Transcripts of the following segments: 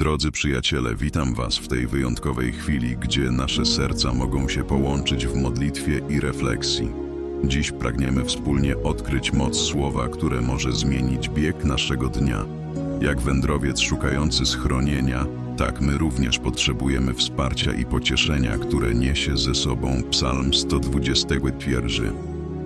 Drodzy przyjaciele, witam Was w tej wyjątkowej chwili, gdzie nasze serca mogą się połączyć w modlitwie i refleksji. Dziś pragniemy wspólnie odkryć moc słowa, które może zmienić bieg naszego dnia. Jak wędrowiec szukający schronienia, tak my również potrzebujemy wsparcia i pocieszenia, które niesie ze sobą Psalm 121.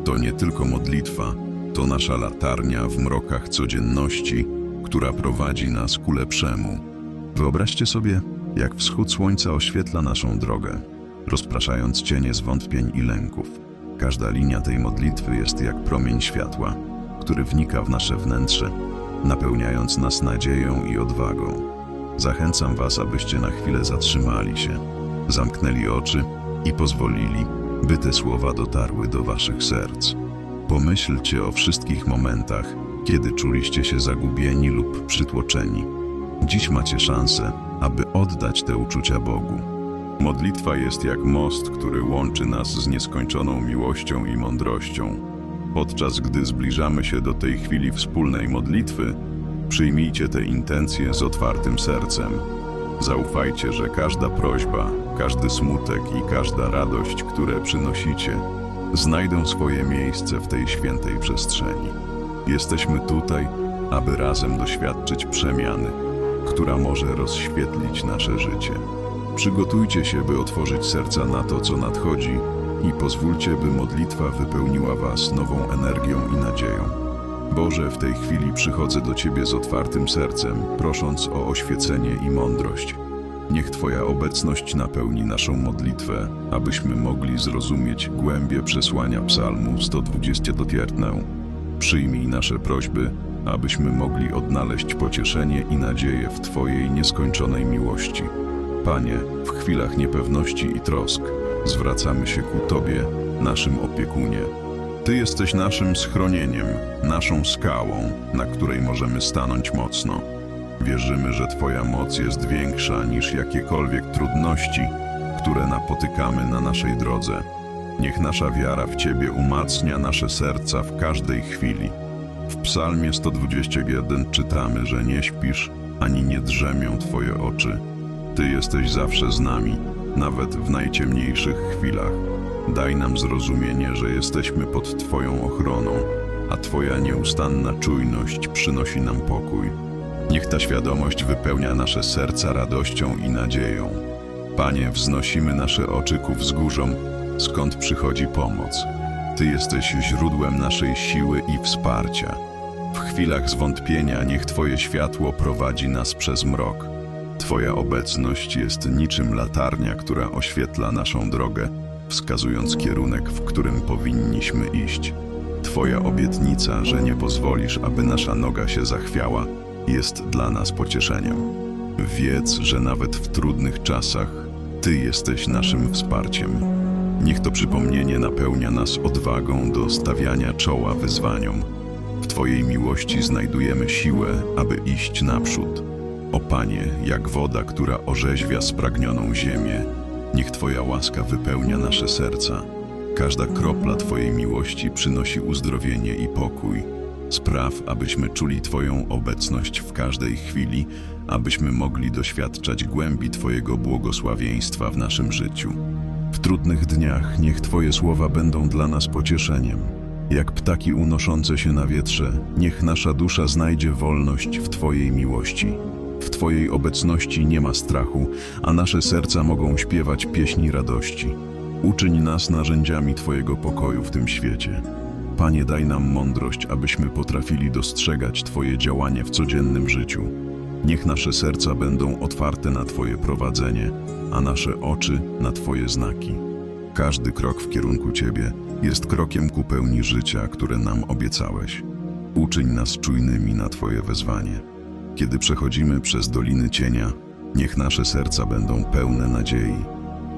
To nie tylko modlitwa, to nasza latarnia w mrokach codzienności, która prowadzi nas ku lepszemu. Wyobraźcie sobie, jak wschód słońca oświetla naszą drogę, rozpraszając cienie zwątpień i lęków. Każda linia tej modlitwy jest jak promień światła, który wnika w nasze wnętrze, napełniając nas nadzieją i odwagą. Zachęcam Was, abyście na chwilę zatrzymali się, zamknęli oczy i pozwolili, by te słowa dotarły do Waszych serc. Pomyślcie o wszystkich momentach, kiedy czuliście się zagubieni lub przytłoczeni. Dziś macie szansę, aby oddać te uczucia Bogu. Modlitwa jest jak most, który łączy nas z nieskończoną miłością i mądrością. Podczas gdy zbliżamy się do tej chwili wspólnej modlitwy, przyjmijcie te intencje z otwartym sercem. Zaufajcie, że każda prośba, każdy smutek i każda radość, które przynosicie, znajdą swoje miejsce w tej świętej przestrzeni. Jesteśmy tutaj, aby razem doświadczyć przemiany, która może rozświetlić nasze życie. Przygotujcie się, by otworzyć serca na to, co nadchodzi i pozwólcie, by modlitwa wypełniła Was nową energią i nadzieją. Boże, w tej chwili przychodzę do Ciebie z otwartym sercem, prosząc o oświecenie i mądrość. Niech Twoja obecność napełni naszą modlitwę, abyśmy mogli zrozumieć głębie przesłania Psalmu 120. Przyjmij nasze prośby, abyśmy mogli odnaleźć pocieszenie i nadzieję w Twojej nieskończonej miłości. Panie, w chwilach niepewności i trosk zwracamy się ku Tobie, naszym opiekunie. Ty jesteś naszym schronieniem, naszą skałą, na której możemy stanąć mocno. Wierzymy, że Twoja moc jest większa niż jakiekolwiek trudności, które napotykamy na naszej drodze. Niech nasza wiara w Ciebie umacnia nasze serca w każdej chwili. W Psalmie 121 czytamy, że nie śpisz ani nie drzemią Twoje oczy. Ty jesteś zawsze z nami, nawet w najciemniejszych chwilach. Daj nam zrozumienie, że jesteśmy pod Twoją ochroną, a Twoja nieustanna czujność przynosi nam pokój. Niech ta świadomość wypełnia nasze serca radością i nadzieją. Panie, wznosimy nasze oczy ku wzgórzom, skąd przychodzi pomoc. Ty jesteś źródłem naszej siły i wsparcia. W chwilach zwątpienia niech Twoje światło prowadzi nas przez mrok. Twoja obecność jest niczym latarnia, która oświetla naszą drogę, wskazując kierunek, w którym powinniśmy iść. Twoja obietnica, że nie pozwolisz, aby nasza noga się zachwiała, jest dla nas pocieszeniem. Wiedz, że nawet w trudnych czasach Ty jesteś naszym wsparciem. Niech to przypomnienie napełnia nas odwagą do stawiania czoła wyzwaniom. W Twojej miłości znajdujemy siłę, aby iść naprzód. O Panie, jak woda, która orzeźwia spragnioną ziemię, niech Twoja łaska wypełnia nasze serca. Każda kropla Twojej miłości przynosi uzdrowienie i pokój. Spraw, abyśmy czuli Twoją obecność w każdej chwili, abyśmy mogli doświadczać głębi Twojego błogosławieństwa w naszym życiu. W trudnych dniach niech Twoje słowa będą dla nas pocieszeniem. Jak ptaki unoszące się na wietrze, niech nasza dusza znajdzie wolność w Twojej miłości. W Twojej obecności nie ma strachu, a nasze serca mogą śpiewać pieśni radości. Uczyń nas narzędziami Twojego pokoju w tym świecie. Panie, daj nam mądrość, abyśmy potrafili dostrzegać Twoje działanie w codziennym życiu. Niech nasze serca będą otwarte na Twoje prowadzenie, a nasze oczy na Twoje znaki. Każdy krok w kierunku Ciebie jest krokiem ku pełni życia, które nam obiecałeś. Uczyń nas czujnymi na Twoje wezwanie. Kiedy przechodzimy przez doliny cienia, niech nasze serca będą pełne nadziei.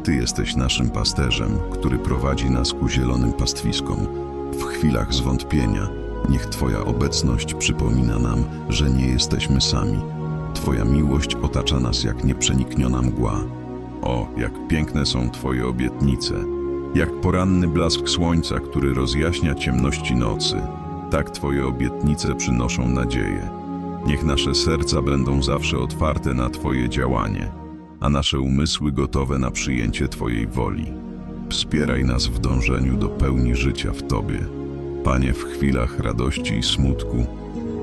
Ty jesteś naszym pasterzem, który prowadzi nas ku zielonym pastwiskom. W chwilach zwątpienia, niech Twoja obecność przypomina nam, że nie jesteśmy sami. Twoja miłość otacza nas jak nieprzenikniona mgła. O, jak piękne są Twoje obietnice, jak poranny blask słońca, który rozjaśnia ciemności nocy. Tak Twoje obietnice przynoszą nadzieję. Niech nasze serca będą zawsze otwarte na Twoje działanie, a nasze umysły gotowe na przyjęcie Twojej woli. Wspieraj nas w dążeniu do pełni życia w Tobie. Panie, w chwilach radości i smutku,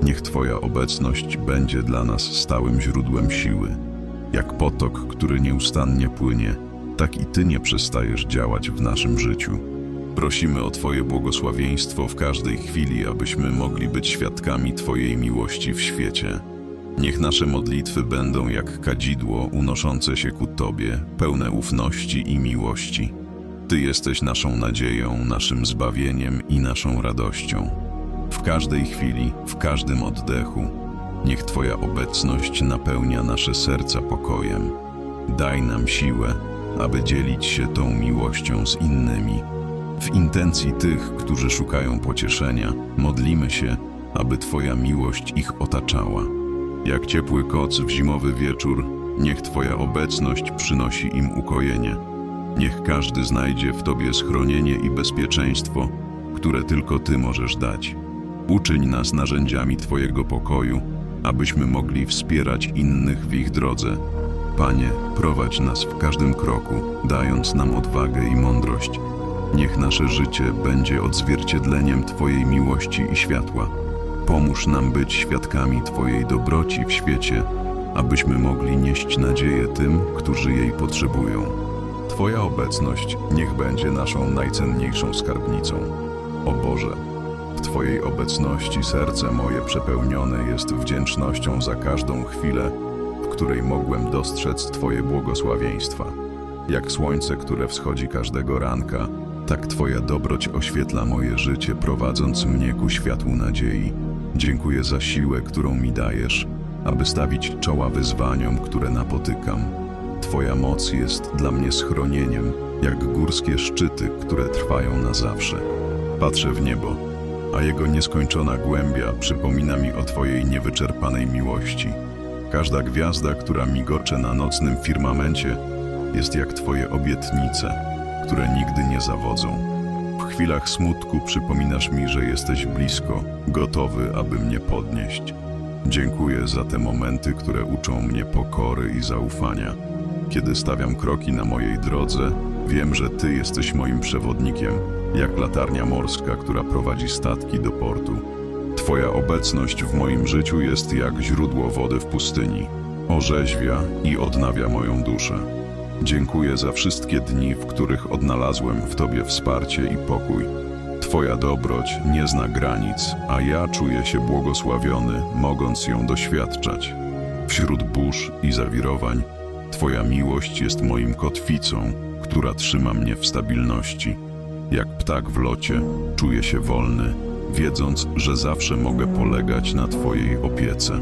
niech Twoja obecność będzie dla nas stałym źródłem siły. Jak potok, który nieustannie płynie, tak i Ty nie przestajesz działać w naszym życiu. Prosimy o Twoje błogosławieństwo w każdej chwili, abyśmy mogli być świadkami Twojej miłości w świecie. Niech nasze modlitwy będą jak kadzidło unoszące się ku Tobie, pełne ufności i miłości. Ty jesteś naszą nadzieją, naszym zbawieniem i naszą radością. W każdej chwili, w każdym oddechu, niech Twoja obecność napełnia nasze serca pokojem. Daj nam siłę, aby dzielić się tą miłością z innymi. W intencji tych, którzy szukają pocieszenia, modlimy się, aby Twoja miłość ich otaczała. Jak ciepły koc w zimowy wieczór, niech Twoja obecność przynosi im ukojenie. Niech każdy znajdzie w Tobie schronienie i bezpieczeństwo, które tylko Ty możesz dać. Uczyń nas narzędziami Twojego pokoju, abyśmy mogli wspierać innych w ich drodze. Panie, prowadź nas w każdym kroku, dając nam odwagę i mądrość. Niech nasze życie będzie odzwierciedleniem Twojej miłości i światła. Pomóż nam być świadkami Twojej dobroci w świecie, abyśmy mogli nieść nadzieję tym, którzy jej potrzebują. Twoja obecność niech będzie naszą najcenniejszą skarbnicą. O Boże, Twojej obecności serce moje przepełnione jest wdzięcznością za każdą chwilę, w której mogłem dostrzec Twoje błogosławieństwa. Jak słońce, które wschodzi każdego ranka, tak Twoja dobroć oświetla moje życie, prowadząc mnie ku światłu nadziei. Dziękuję za siłę, którą mi dajesz, aby stawić czoła wyzwaniom, które napotykam. Twoja moc jest dla mnie schronieniem, jak górskie szczyty, które trwają na zawsze. Patrzę w niebo, a jego nieskończona głębia przypomina mi o Twojej niewyczerpanej miłości. Każda gwiazda, która migocze na nocnym firmamencie, jest jak Twoje obietnice, które nigdy nie zawodzą. W chwilach smutku przypominasz mi, że jesteś blisko, gotowy, aby mnie podnieść. Dziękuję za te momenty, które uczą mnie pokory i zaufania. Kiedy stawiam kroki na mojej drodze, wiem, że Ty jesteś moim przewodnikiem, jak latarnia morska, która prowadzi statki do portu. Twoja obecność w moim życiu jest jak źródło wody w pustyni. Orzeźwia i odnawia moją duszę. Dziękuję za wszystkie dni, w których odnalazłem w Tobie wsparcie i pokój. Twoja dobroć nie zna granic, a ja czuję się błogosławiony, mogąc ją doświadczać. Wśród burz i zawirowań, Twoja miłość jest moim kotwicą, która trzyma mnie w stabilności. Jak ptak w locie, czuję się wolny, wiedząc, że zawsze mogę polegać na Twojej opiece.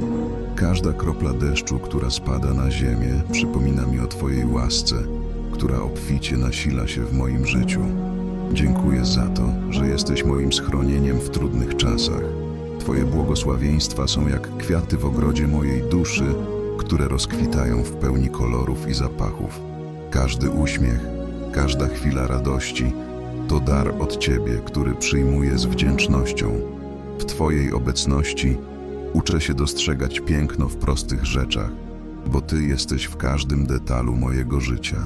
Każda kropla deszczu, która spada na ziemię, przypomina mi o Twojej łasce, która obficie nasila się w moim życiu. Dziękuję za to, że jesteś moim schronieniem w trudnych czasach. Twoje błogosławieństwa są jak kwiaty w ogrodzie mojej duszy, które rozkwitają w pełni kolorów i zapachów. Każdy uśmiech, każda chwila radości to dar od Ciebie, który przyjmuję z wdzięcznością. W Twojej obecności uczę się dostrzegać piękno w prostych rzeczach, bo Ty jesteś w każdym detalu mojego życia.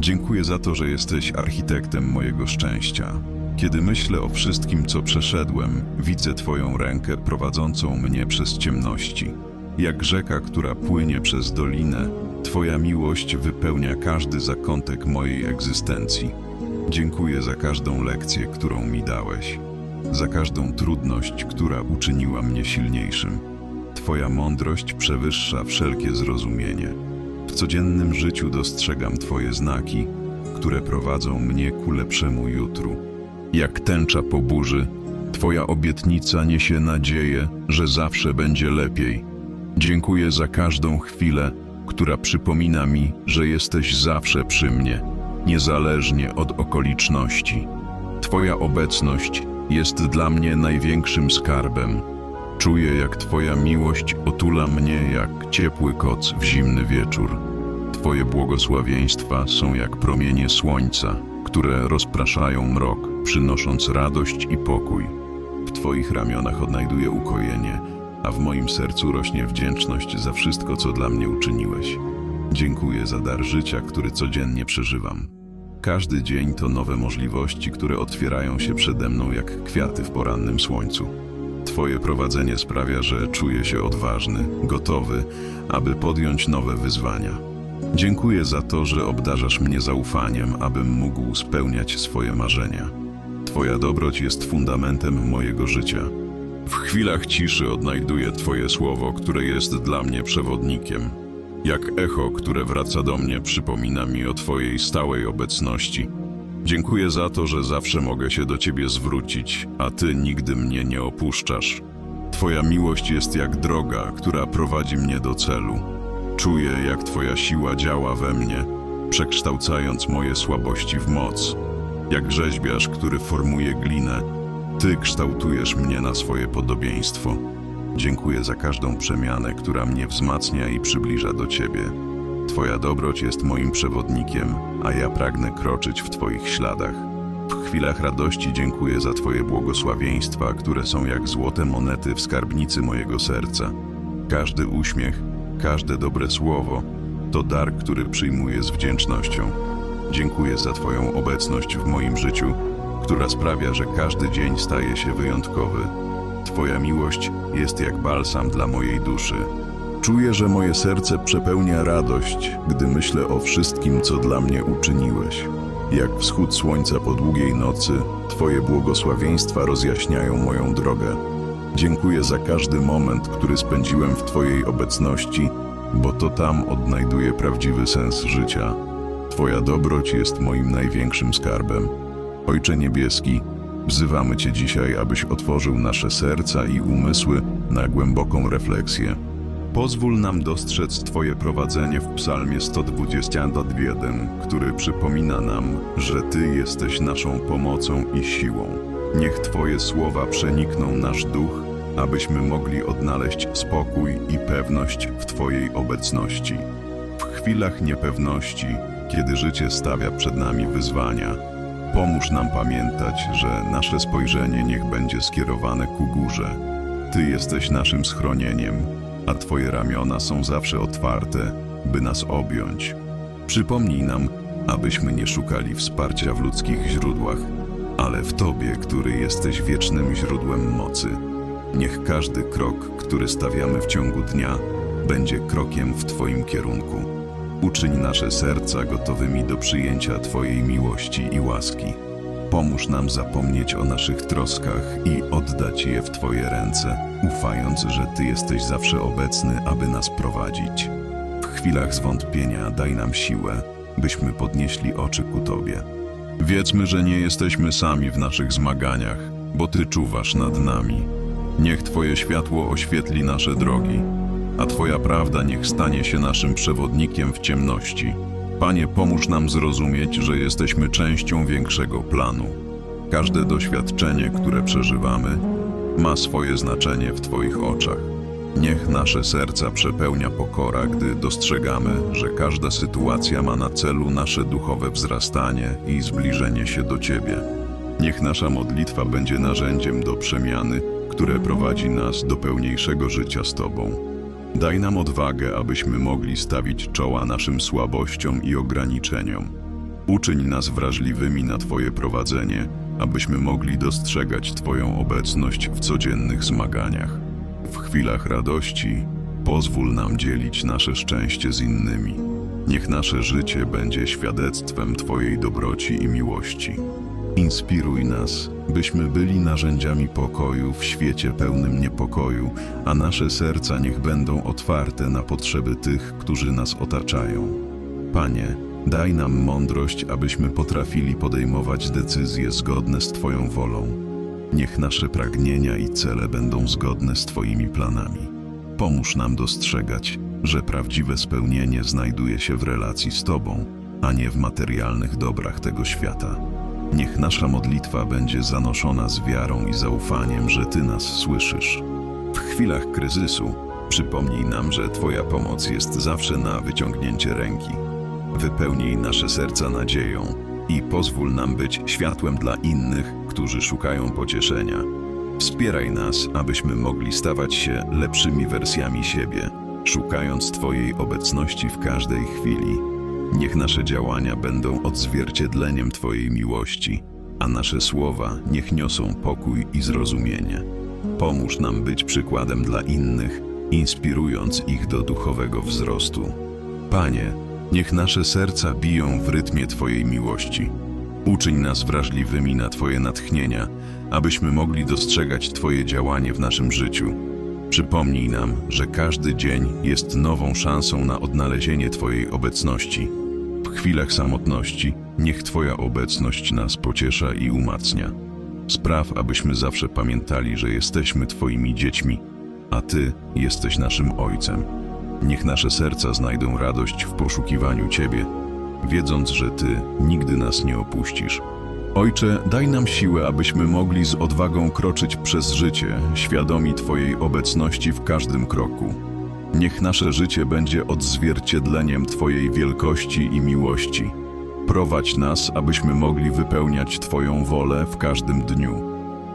Dziękuję za to, że jesteś architektem mojego szczęścia. Kiedy myślę o wszystkim, co przeszedłem, widzę Twoją rękę prowadzącą mnie przez ciemności. Jak rzeka, która płynie przez dolinę, Twoja miłość wypełnia każdy zakątek mojej egzystencji. Dziękuję za każdą lekcję, którą mi dałeś, za każdą trudność, która uczyniła mnie silniejszym. Twoja mądrość przewyższa wszelkie zrozumienie. W codziennym życiu dostrzegam Twoje znaki, które prowadzą mnie ku lepszemu jutru. Jak tęcza po burzy, Twoja obietnica niesie nadzieję, że zawsze będzie lepiej. Dziękuję za każdą chwilę, która przypomina mi, że jesteś zawsze przy mnie, niezależnie od okoliczności. Twoja obecność jest dla mnie największym skarbem. Czuję, jak Twoja miłość otula mnie jak ciepły koc w zimny wieczór. Twoje błogosławieństwa są jak promienie słońca, które rozpraszają mrok, przynosząc radość i pokój. W Twoich ramionach odnajduję ukojenie, a w moim sercu rośnie wdzięczność za wszystko, co dla mnie uczyniłeś. Dziękuję za dar życia, który codziennie przeżywam. Każdy dzień to nowe możliwości, które otwierają się przede mną jak kwiaty w porannym słońcu. Twoje prowadzenie sprawia, że czuję się odważny, gotowy, aby podjąć nowe wyzwania. Dziękuję za to, że obdarzasz mnie zaufaniem, abym mógł spełniać swoje marzenia. Twoja dobroć jest fundamentem mojego życia. W chwilach ciszy odnajduję Twoje słowo, które jest dla mnie przewodnikiem. Jak echo, które wraca do mnie, przypomina mi o Twojej stałej obecności. Dziękuję za to, że zawsze mogę się do Ciebie zwrócić, a Ty nigdy mnie nie opuszczasz. Twoja miłość jest jak droga, która prowadzi mnie do celu. Czuję, jak Twoja siła działa we mnie, przekształcając moje słabości w moc. Jak rzeźbiarz, który formuje glinę, Ty kształtujesz mnie na swoje podobieństwo. Dziękuję za każdą przemianę, która mnie wzmacnia i przybliża do Ciebie. Twoja dobroć jest moim przewodnikiem, a ja pragnę kroczyć w Twoich śladach. W chwilach radości dziękuję za Twoje błogosławieństwa, które są jak złote monety w skarbnicy mojego serca. Każdy uśmiech, każde dobre słowo to dar, który przyjmuję z wdzięcznością. Dziękuję za Twoją obecność w moim życiu, która sprawia, że każdy dzień staje się wyjątkowy. Twoja miłość jest jak balsam dla mojej duszy. Czuję, że moje serce przepełnia radość, gdy myślę o wszystkim, co dla mnie uczyniłeś. Jak wschód słońca po długiej nocy, Twoje błogosławieństwa rozjaśniają moją drogę. Dziękuję za każdy moment, który spędziłem w Twojej obecności, bo to tam odnajduję prawdziwy sens życia. Twoja dobroć jest moim największym skarbem. Ojcze Niebieski, wzywamy Cię dzisiaj, abyś otworzył nasze serca i umysły na głęboką refleksję. Pozwól nam dostrzec Twoje prowadzenie w Psalmie 121, który przypomina nam, że Ty jesteś naszą pomocą i siłą. Niech Twoje słowa przenikną nasz duch, abyśmy mogli odnaleźć spokój i pewność w Twojej obecności. W chwilach niepewności, kiedy życie stawia przed nami wyzwania, pomóż nam pamiętać, że nasze spojrzenie niech będzie skierowane ku górze. Ty jesteś naszym schronieniem, a Twoje ramiona są zawsze otwarte, by nas objąć. Przypomnij nam, abyśmy nie szukali wsparcia w ludzkich źródłach, ale w Tobie, który jesteś wiecznym źródłem mocy. Niech każdy krok, który stawiamy w ciągu dnia, będzie krokiem w Twoim kierunku. Uczyń nasze serca gotowymi do przyjęcia Twojej miłości i łaski. Pomóż nam zapomnieć o naszych troskach i oddać je w Twoje ręce, ufając, że Ty jesteś zawsze obecny, aby nas prowadzić. W chwilach zwątpienia daj nam siłę, byśmy podnieśli oczy ku Tobie. Wiedzmy, że nie jesteśmy sami w naszych zmaganiach, bo Ty czuwasz nad nami. Niech Twoje światło oświetli nasze drogi, a Twoja prawda niech stanie się naszym przewodnikiem w ciemności. Panie, pomóż nam zrozumieć, że jesteśmy częścią większego planu. Każde doświadczenie, które przeżywamy, ma swoje znaczenie w Twoich oczach. Niech nasze serca przepełnia pokora, gdy dostrzegamy, że każda sytuacja ma na celu nasze duchowe wzrastanie i zbliżenie się do Ciebie. Niech nasza modlitwa będzie narzędziem do przemiany, które prowadzi nas do pełniejszego życia z Tobą. Daj nam odwagę, abyśmy mogli stawić czoła naszym słabościom i ograniczeniom. Uczyń nas wrażliwymi na Twoje prowadzenie, abyśmy mogli dostrzegać Twoją obecność w codziennych zmaganiach. W chwilach radości pozwól nam dzielić nasze szczęście z innymi. Niech nasze życie będzie świadectwem Twojej dobroci i miłości. Inspiruj nas, byśmy byli narzędziami pokoju w świecie pełnym niepokoju, a nasze serca niech będą otwarte na potrzeby tych, którzy nas otaczają. Panie, daj nam mądrość, abyśmy potrafili podejmować decyzje zgodne z Twoją wolą. Niech nasze pragnienia i cele będą zgodne z Twoimi planami. Pomóż nam dostrzegać, że prawdziwe spełnienie znajduje się w relacji z Tobą, a nie w materialnych dobrach tego świata. Niech nasza modlitwa będzie zanoszona z wiarą i zaufaniem, że Ty nas słyszysz. W chwilach kryzysu przypomnij nam, że Twoja pomoc jest zawsze na wyciągnięcie ręki. Wypełnij nasze serca nadzieją i pozwól nam być światłem dla innych, którzy szukają pocieszenia. Wspieraj nas, abyśmy mogli stawać się lepszymi wersjami siebie, szukając Twojej obecności w każdej chwili. Niech nasze działania będą odzwierciedleniem Twojej miłości, a nasze słowa niech niosą pokój i zrozumienie. Pomóż nam być przykładem dla innych, inspirując ich do duchowego wzrostu. Panie, niech nasze serca biją w rytmie Twojej miłości. Uczyń nas wrażliwymi na Twoje natchnienia, abyśmy mogli dostrzegać Twoje działanie w naszym życiu. Przypomnij nam, że każdy dzień jest nową szansą na odnalezienie Twojej obecności. Chwilach samotności niech Twoja obecność nas pociesza i umacnia. Spraw, abyśmy zawsze pamiętali, że jesteśmy Twoimi dziećmi, a Ty jesteś naszym Ojcem. Niech nasze serca znajdą radość w poszukiwaniu Ciebie, wiedząc, że Ty nigdy nas nie opuścisz. Ojcze, daj nam siłę, abyśmy mogli z odwagą kroczyć przez życie, świadomi Twojej obecności w każdym kroku. Niech nasze życie będzie odzwierciedleniem Twojej wielkości i miłości. Prowadź nas, abyśmy mogli wypełniać Twoją wolę w każdym dniu.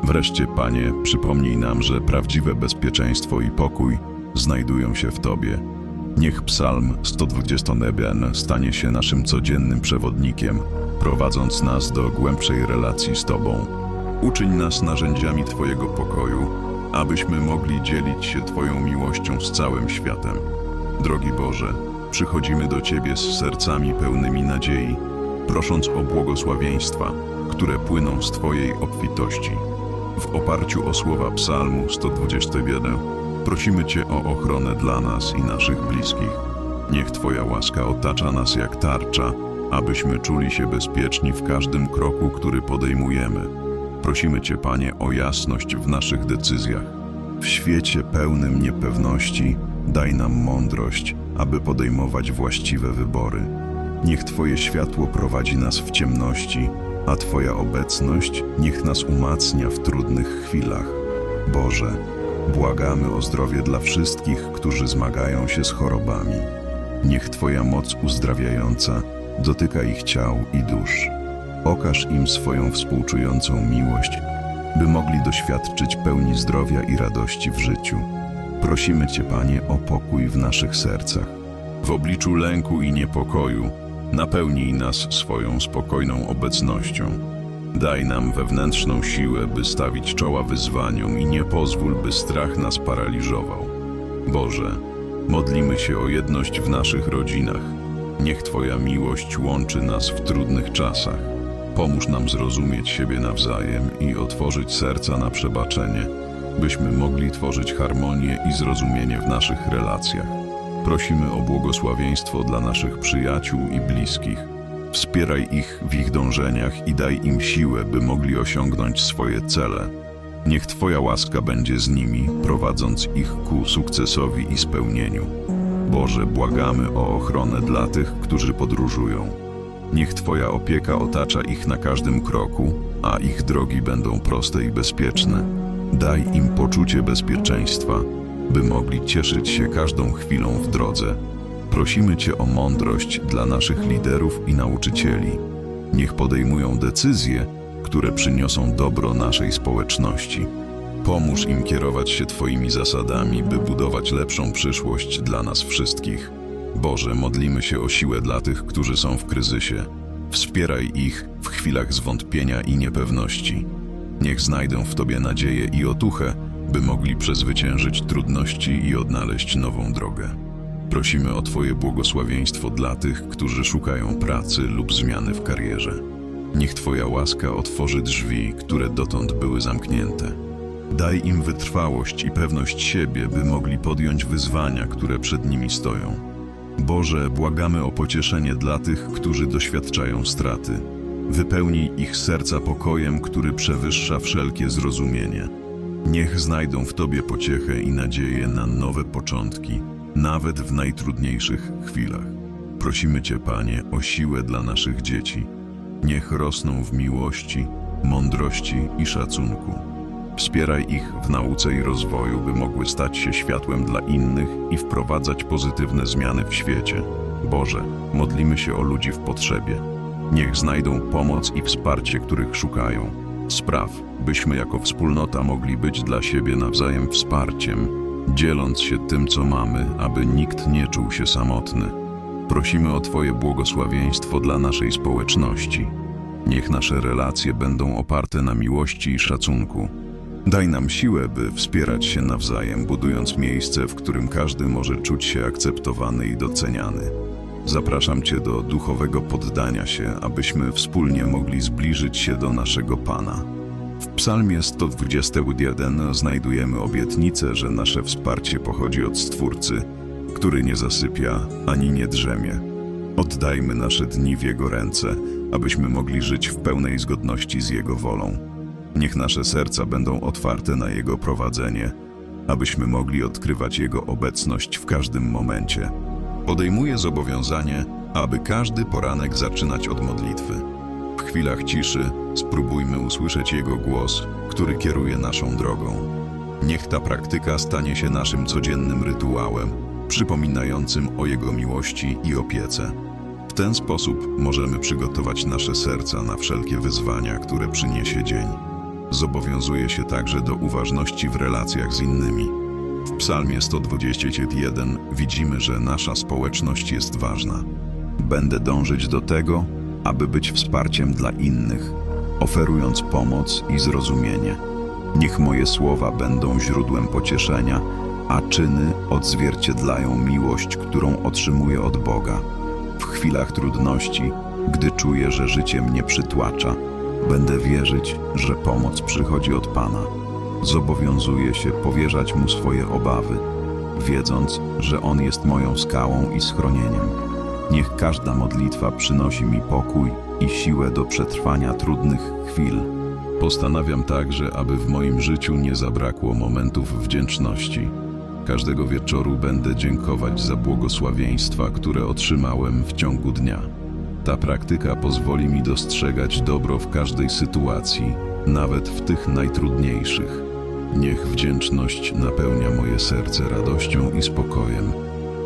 Wreszcie, Panie, przypomnij nam, że prawdziwe bezpieczeństwo i pokój znajdują się w Tobie. Niech Psalm 121 stanie się naszym codziennym przewodnikiem, prowadząc nas do głębszej relacji z Tobą. Uczyń nas narzędziami Twojego pokoju, abyśmy mogli dzielić się Twoją miłością z całym światem. Drogi Boże, przychodzimy do Ciebie z sercami pełnymi nadziei, prosząc o błogosławieństwa, które płyną z Twojej obfitości. W oparciu o słowa Psalmu 121 prosimy Cię o ochronę dla nas i naszych bliskich. Niech Twoja łaska otacza nas jak tarcza, abyśmy czuli się bezpieczni w każdym kroku, który podejmujemy. Prosimy Cię, Panie, o jasność w naszych decyzjach. W świecie pełnym niepewności daj nam mądrość, aby podejmować właściwe wybory. Niech Twoje światło prowadzi nas w ciemności, a Twoja obecność niech nas umacnia w trudnych chwilach. Boże, błagamy o zdrowie dla wszystkich, którzy zmagają się z chorobami. Niech Twoja moc uzdrawiająca dotyka ich ciał i dusz. Okaż im swoją współczującą miłość, by mogli doświadczyć pełni zdrowia i radości w życiu. Prosimy Cię, Panie, o pokój w naszych sercach. W obliczu lęku i niepokoju napełnij nas swoją spokojną obecnością. Daj nam wewnętrzną siłę, by stawić czoła wyzwaniom i nie pozwól, by strach nas paraliżował. Boże, modlimy się o jedność w naszych rodzinach. Niech Twoja miłość łączy nas w trudnych czasach. Pomóż nam zrozumieć siebie nawzajem i otworzyć serca na przebaczenie, byśmy mogli tworzyć harmonię i zrozumienie w naszych relacjach. Prosimy o błogosławieństwo dla naszych przyjaciół i bliskich. Wspieraj ich w ich dążeniach i daj im siłę, by mogli osiągnąć swoje cele. Niech Twoja łaska będzie z nimi, prowadząc ich ku sukcesowi i spełnieniu. Boże, błagamy o ochronę dla tych, którzy podróżują. Niech Twoja opieka otacza ich na każdym kroku, a ich drogi będą proste i bezpieczne. Daj im poczucie bezpieczeństwa, by mogli cieszyć się każdą chwilą w drodze. Prosimy Cię o mądrość dla naszych liderów i nauczycieli. Niech podejmują decyzje, które przyniosą dobro naszej społeczności. Pomóż im kierować się Twoimi zasadami, by budować lepszą przyszłość dla nas wszystkich. Boże, modlimy się o siłę dla tych, którzy są w kryzysie. Wspieraj ich w chwilach zwątpienia i niepewności. Niech znajdę w Tobie nadzieję i otuchę, by mogli przezwyciężyć trudności i odnaleźć nową drogę. Prosimy o Twoje błogosławieństwo dla tych, którzy szukają pracy lub zmiany w karierze. Niech Twoja łaska otworzy drzwi, które dotąd były zamknięte. Daj im wytrwałość i pewność siebie, by mogli podjąć wyzwania, które przed nimi stoją. Boże, błagamy o pocieszenie dla tych, którzy doświadczają straty. Wypełnij ich serca pokojem, który przewyższa wszelkie zrozumienie. Niech znajdą w Tobie pociechę i nadzieję na nowe początki, nawet w najtrudniejszych chwilach. Prosimy Cię, Panie, o siłę dla naszych dzieci. Niech rosną w miłości, mądrości i szacunku. Wspieraj ich w nauce i rozwoju, by mogły stać się światłem dla innych i wprowadzać pozytywne zmiany w świecie. Boże, modlimy się o ludzi w potrzebie. Niech znajdą pomoc i wsparcie, których szukają. Spraw, byśmy jako wspólnota mogli być dla siebie nawzajem wsparciem, dzieląc się tym, co mamy, aby nikt nie czuł się samotny. Prosimy o Twoje błogosławieństwo dla naszej społeczności. Niech nasze relacje będą oparte na miłości i szacunku. Daj nam siłę, by wspierać się nawzajem, budując miejsce, w którym każdy może czuć się akceptowany i doceniany. Zapraszam Cię do duchowego poddania się, abyśmy wspólnie mogli zbliżyć się do naszego Pana. W Psalmie 121 znajdujemy obietnicę, że nasze wsparcie pochodzi od Stwórcy, który nie zasypia ani nie drzemie. Oddajmy nasze dni w Jego ręce, abyśmy mogli żyć w pełnej zgodności z Jego wolą. Niech nasze serca będą otwarte na Jego prowadzenie, abyśmy mogli odkrywać Jego obecność w każdym momencie. Podejmuję zobowiązanie, aby każdy poranek zaczynać od modlitwy. W chwilach ciszy spróbujmy usłyszeć Jego głos, który kieruje naszą drogą. Niech ta praktyka stanie się naszym codziennym rytuałem, przypominającym o Jego miłości i opiece. W ten sposób możemy przygotować nasze serca na wszelkie wyzwania, które przyniesie dzień. Zobowiązuję się także do uważności w relacjach z innymi. W Psalmie 121 widzimy, że nasza społeczność jest ważna. Będę dążyć do tego, aby być wsparciem dla innych, oferując pomoc i zrozumienie. Niech moje słowa będą źródłem pocieszenia, a czyny odzwierciedlają miłość, którą otrzymuję od Boga. W chwilach trudności, gdy czuję, że życie mnie przytłacza, będę wierzyć, że pomoc przychodzi od Pana. Zobowiązuję się powierzać Mu swoje obawy, wiedząc, że On jest moją skałą i schronieniem. Niech każda modlitwa przynosi mi pokój i siłę do przetrwania trudnych chwil. Postanawiam także, aby w moim życiu nie zabrakło momentów wdzięczności. Każdego wieczoru będę dziękować za błogosławieństwa, które otrzymałem w ciągu dnia. Ta praktyka pozwoli mi dostrzegać dobro w każdej sytuacji, nawet w tych najtrudniejszych. Niech wdzięczność napełnia moje serce radością i spokojem.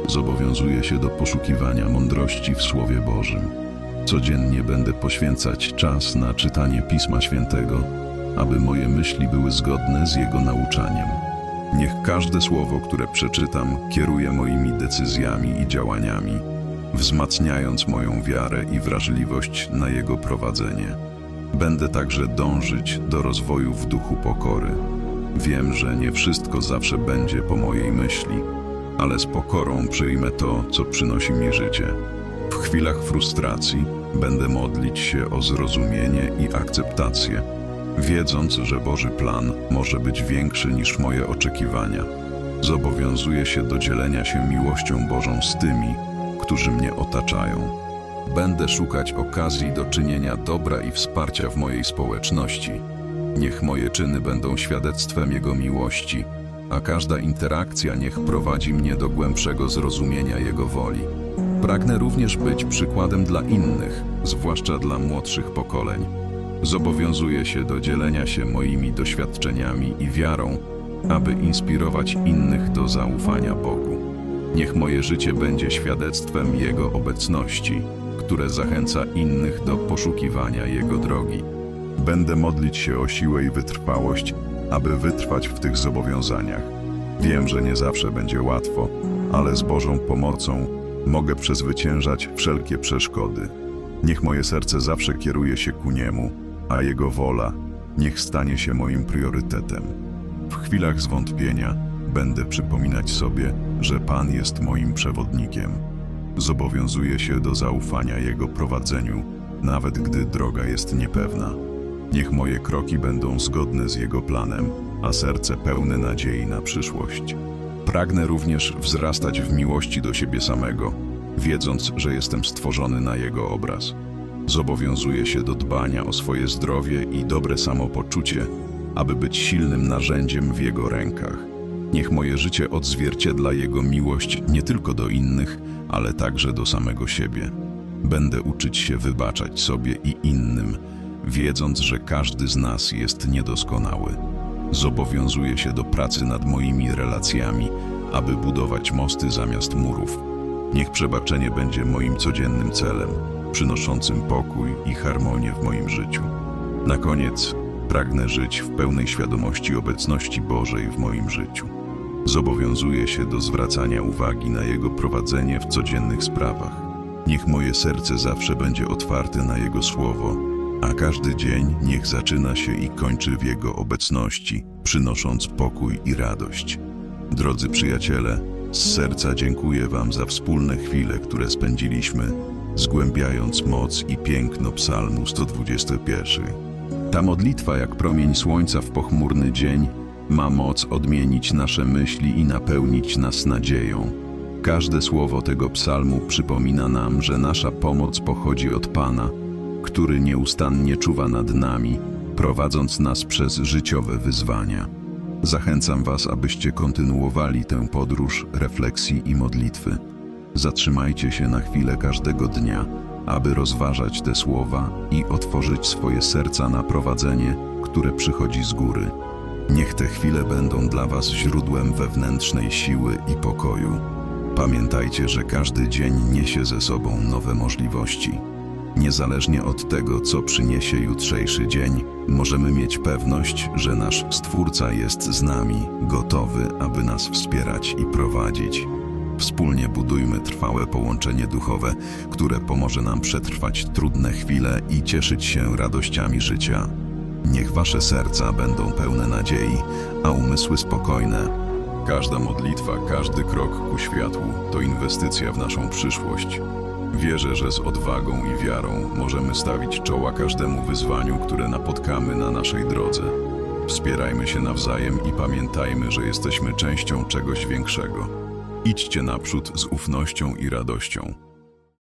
Zobowiązuję się do poszukiwania mądrości w Słowie Bożym. Codziennie będę poświęcać czas na czytanie Pisma Świętego, aby moje myśli były zgodne z Jego nauczaniem. Niech każde słowo, które przeczytam, kieruje moimi decyzjami i działaniami, wzmacniając moją wiarę i wrażliwość na Jego prowadzenie. Będę także dążyć do rozwoju w duchu pokory. Wiem, że nie wszystko zawsze będzie po mojej myśli, ale z pokorą przyjmę to, co przynosi mi życie. W chwilach frustracji będę modlić się o zrozumienie i akceptację, wiedząc, że Boży plan może być większy niż moje oczekiwania. Zobowiązuję się do dzielenia się miłością Bożą z tymi, którzy mnie otaczają. Będę szukać okazji do czynienia dobra i wsparcia w mojej społeczności. Niech moje czyny będą świadectwem Jego miłości, a każda interakcja niech prowadzi mnie do głębszego zrozumienia Jego woli. Pragnę również być przykładem dla innych, zwłaszcza dla młodszych pokoleń. Zobowiązuję się do dzielenia się moimi doświadczeniami i wiarą, aby inspirować innych do zaufania Bogu. Niech moje życie będzie świadectwem Jego obecności, które zachęca innych do poszukiwania Jego drogi. Będę modlić się o siłę i wytrwałość, aby wytrwać w tych zobowiązaniach. Wiem, że nie zawsze będzie łatwo, ale z Bożą pomocą mogę przezwyciężać wszelkie przeszkody. Niech moje serce zawsze kieruje się ku Niemu, a Jego wola niech stanie się moim priorytetem. W chwilach zwątpienia będę przypominać sobie, że Pan jest moim przewodnikiem. Zobowiązuję się do zaufania Jego prowadzeniu, nawet gdy droga jest niepewna. Niech moje kroki będą zgodne z Jego planem, a serce pełne nadziei na przyszłość. Pragnę również wzrastać w miłości do siebie samego, wiedząc, że jestem stworzony na Jego obraz. Zobowiązuję się do dbania o swoje zdrowie i dobre samopoczucie, aby być silnym narzędziem w Jego rękach. Niech moje życie odzwierciedla Jego miłość nie tylko do innych, ale także do samego siebie. Będę uczyć się wybaczać sobie i innym, wiedząc, że każdy z nas jest niedoskonały. Zobowiązuję się do pracy nad moimi relacjami, aby budować mosty zamiast murów. Niech przebaczenie będzie moim codziennym celem, przynoszącym pokój i harmonię w moim życiu. Na koniec Pragnę żyć w pełnej świadomości obecności Bożej w moim życiu. Zobowiązuję się do zwracania uwagi na Jego prowadzenie w codziennych sprawach. Niech moje serce zawsze będzie otwarte na Jego słowo, a każdy dzień niech zaczyna się i kończy w Jego obecności, przynosząc pokój i radość. Drodzy przyjaciele, z serca dziękuję Wam za wspólne chwile, które spędziliśmy, zgłębiając moc i piękno Psalmu 121. Ta modlitwa, jak promień słońca w pochmurny dzień, ma moc odmienić nasze myśli i napełnić nas nadzieją. Każde słowo tego psalmu przypomina nam, że nasza pomoc pochodzi od Pana, który nieustannie czuwa nad nami, prowadząc nas przez życiowe wyzwania. Zachęcam Was, abyście kontynuowali tę podróż refleksji i modlitwy. Zatrzymajcie się na chwilę każdego dnia, aby rozważać te słowa i otworzyć swoje serca na prowadzenie, które przychodzi z góry. Niech te chwile będą dla Was źródłem wewnętrznej siły i pokoju. Pamiętajcie, że każdy dzień niesie ze sobą nowe możliwości. Niezależnie od tego, co przyniesie jutrzejszy dzień, możemy mieć pewność, że nasz Stwórca jest z nami, gotowy, aby nas wspierać i prowadzić. Wspólnie budujmy trwałe połączenie duchowe, które pomoże nam przetrwać trudne chwile i cieszyć się radościami życia. Niech wasze serca będą pełne nadziei, a umysły spokojne. Każda modlitwa, każdy krok ku światłu to inwestycja w naszą przyszłość. Wierzę, że z odwagą i wiarą możemy stawić czoła każdemu wyzwaniu, które napotkamy na naszej drodze. Wspierajmy się nawzajem i pamiętajmy, że jesteśmy częścią czegoś większego. Idźcie naprzód z ufnością i radością.